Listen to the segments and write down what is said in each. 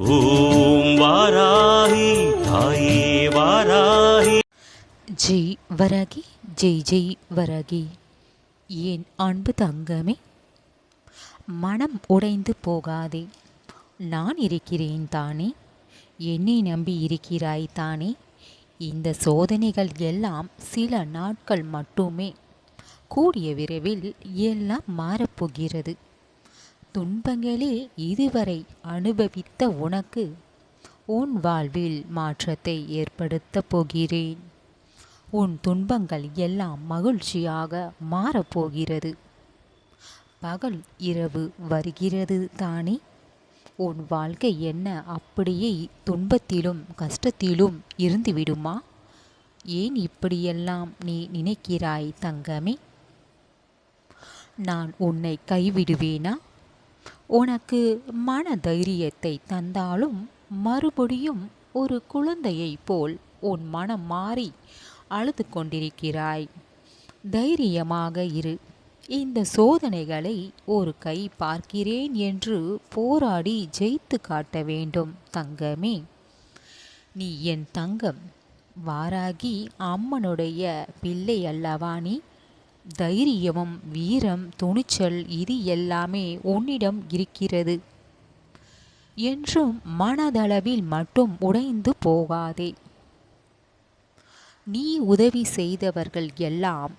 ஓம் வாராகி தாயே வாராகி. ஜெய் வரகி ஜெய் ஜெய் வரகி. என் அன்பு தங்கமே? மனம் உடைந்து போகாதே. நான் இருக்கிறேன் தானே? என்னை நம்பி இருக்கிறாய் தானே? இந்த சோதனைகள் எல்லாம் சில நாட்கள் மட்டுமே. கூடிய விரைவில் எல்லாம் மாறப்போகிறது. துன்பங்களே இதுவரை அனுபவித்த உனக்கு உன் வாழ்வில் மாற்றத்தை ஏற்படுத்தப் போகிறேன். உன் துன்பங்கள் எல்லாம் மகிழ்ச்சியாக மாறப்போகிறது பகல் இரவு வருகிறது தானே? உன் வாழ்க்கை என்ன அப்படியே துன்பத்திலும் கஷ்டத்திலும் இருந்துவிடுமா? ஏன் இப்படியெல்லாம் நீ நினைக்கிறாய் தங்கமே? நான் உன்னை கைவிடுவேனா? உனக்கு மன தைரியத்தை தந்தாலும் மறுபடியும் ஒரு குழந்தையைப் போல் உன் மனம் மாறி அழுது கொண்டிருக்கிறாய். தைரியமாக இரு. இந்த சோதனைகளை ஒரு கை பார்க்கிறேன் என்று போராடி ஜெயித்து காட்ட வேண்டும் தங்கமே. நீ என் தங்கம். வாராகி அம்மனுடைய பிள்ளை அல்லவா நீ? தைரியமும் வீரம் துணிச்சல் இது எல்லாமே உன்னிடம் இருக்கிறது. என்றும் மனதளவில் மட்டும் உடைந்து போகாதே. நீ உதவி செய்தவர்கள் எல்லாம்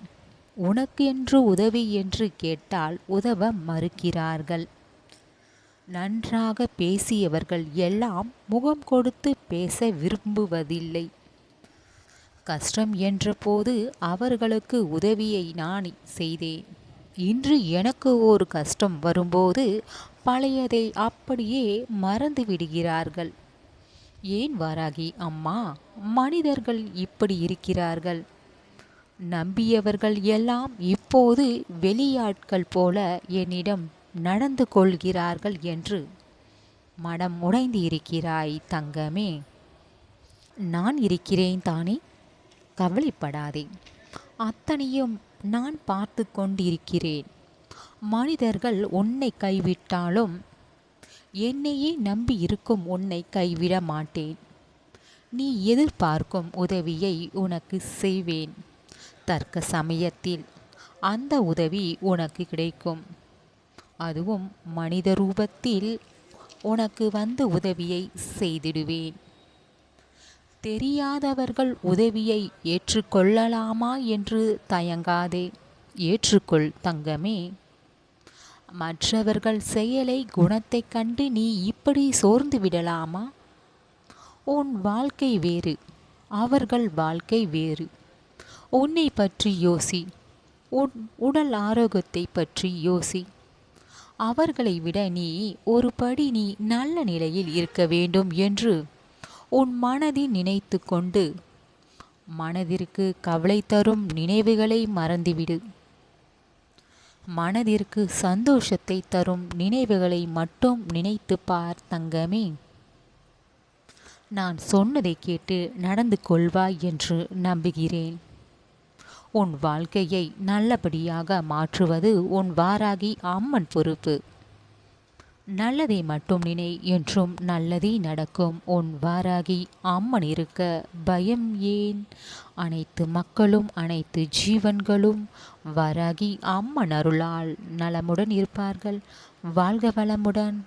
உனக்கென்று உதவி என்று கேட்டால் உதவ மறுக்கிறார்கள். நன்றாக பேசியவர்கள் எல்லாம் முகம் கொடுத்து பேச விரும்புவதில்லை. கஷ்டம் என்றபோது அவர்களுக்கு உதவியை நான் செய்தேன். இன்று எனக்கு ஒரு கஷ்டம் வரும்போது பழையதை அப்படியே மறந்து விடுகிறார்கள். ஏன் வாராகி அம்மா? மனிதர்கள் இப்படி இருக்கிறார்கள். நம்பியவர்கள் எல்லாம் இப்போது வெளியாட்கள் போல என்னிடம் நடந்து கொள்கிறார்கள் என்று மனம் உடைந்து இருக்கிறாய் தங்கமே. நான் இருக்கிறேன் தானே? கவலைப்படாதே. அத்தனையும் நான் பார்த்து கொண்டிருக்கிறேன். மனிதர்கள் உன்னை கைவிட்டாலும் என்னையே நம்பி இருக்கும் உன்னை கைவிட மாட்டேன். நீ எதிர்பார்க்கும் உதவியை உனக்கு செய்வேன். தர்க்க சமயத்தில் அந்த உதவி உனக்கு கிடைக்கும். அதுவும் மனித ரூபத்தில் உனக்கு வந்து உதவியை செய்திடுவேன். தெரியாதவர்கள் உதவியை ஏற்றுக்கொள்ளலாமா என்று தயங்காதே. ஏற்றுக்கொள் தங்கமே. மற்றவர்கள் செயலை குணத்தைக் கண்டு நீ இப்படி சோர்ந்து விடலாமா? உன் வாழ்க்கை வேறு அவர்கள் வாழ்க்கை வேறு. உன்னை பற்றி யோசி உன் உடல் ஆரோக்கியத்தை பற்றி யோசி. அவர்களை விட நீ ஒரு படி நீ நல்ல நிலையில் இருக்க வேண்டும் என்று உன் மனதில் நினைத்து கொண்டு மனதிற்கு கவலை தரும் நினைவுகளை மறந்துவிடு. மனதிற்கு சந்தோஷத்தை தரும் நினைவுகளை மட்டும் நினைத்து பார் தங்கமே. நான் சொன்னதை கேட்டு நடந்து கொள்வாய் என்று நம்புகிறேன். உன் வாழ்க்கையை நல்லபடியாக மாற்றுவது உன் வாராகி அம்மன் பொறுப்பு. நல்லதை மட்டும் நினை என்றும் நல்லதே நடக்கும். உன் வாராகி அம்மன் இருக்க பயம் ஏன்? அனைத்து மக்களும் அனைத்து ஜீவன்களும் வாராகி அம்மன் அருளால் நலமுடன் இருப்பார்கள். வாழ்க வளமுடன்.